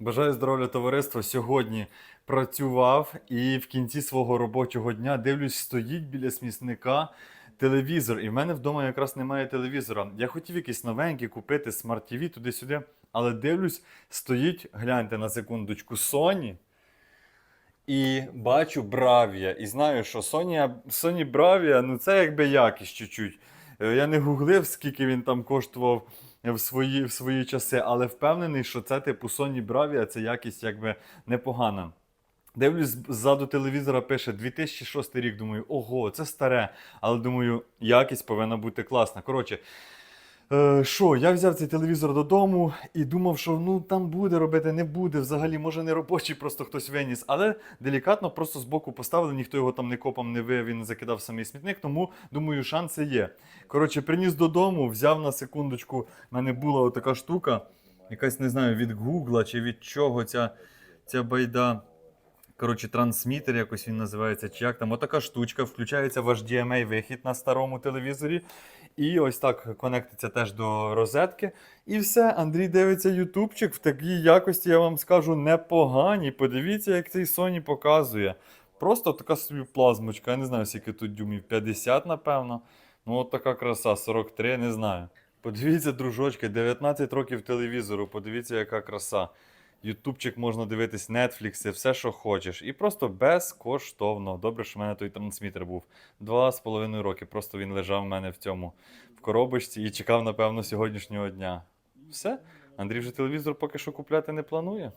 Бажаю здоров'я товариство. Сьогодні працював і в кінці свого робочого дня дивлюсь, стоїть біля смісника телевізор. І в мене вдома якраз немає телевізора. Я хотів якийсь новенький купити смарт TV туди-сюди, але дивлюсь, стоїть, гляньте на секундочку, Sony. І бачу Bravia. І знаю, що Sony, Sony Bravia, ну це якби якість чуть-чуть. Е, Я не гуглив, скільки він там коштував в свої, в свої часи, але впевнений, що це типу Sony Bravia, це якість якби непогана. Дивлюсь, ззаду телевізора пише 2006 рік. Думаю, ого, це старе. Але думаю, якість повинна бути класна. Коротше, що, я взяв цей телевізор додому і думав, що ну там буде робити, не буде. Взагалі, може не робочий, просто хтось виніс. Але делікатно просто збоку поставили, ніхто його там не копом не вив, він закидав в самий смітник, тому думаю, шанси є. Коротше, приніс додому, взяв на секундочку. в мене була така штука, якась не знаю, від Гугла чи від чого ця, ця байда. Коротше, трансмітер якось він називається, чи як там. Отака штучка, включається в HDMI вихід на старому телевізорі. І ось так конектиться теж до розетки. І все, Андрій дивиться ютубчик в такій якості, я вам скажу, непогані. Подивіться, як цей Sony показує. Просто така собі плазмочка. Я не знаю, скільки тут дюймів, 50, напевно. Ну, от така краса, 43, не знаю. Подивіться, дружочки, 19 років телевізору, подивіться, яка краса. Ютубчик можна дивитись, Netflix, все, що хочеш. І просто безкоштовно. Добре, що в мене той трансмітер був. Два з половиною роки. Просто він лежав в мене в цьому в коробочці і чекав, напевно, сьогоднішнього дня. Все. Андрій вже телевізор поки що купляти не планує.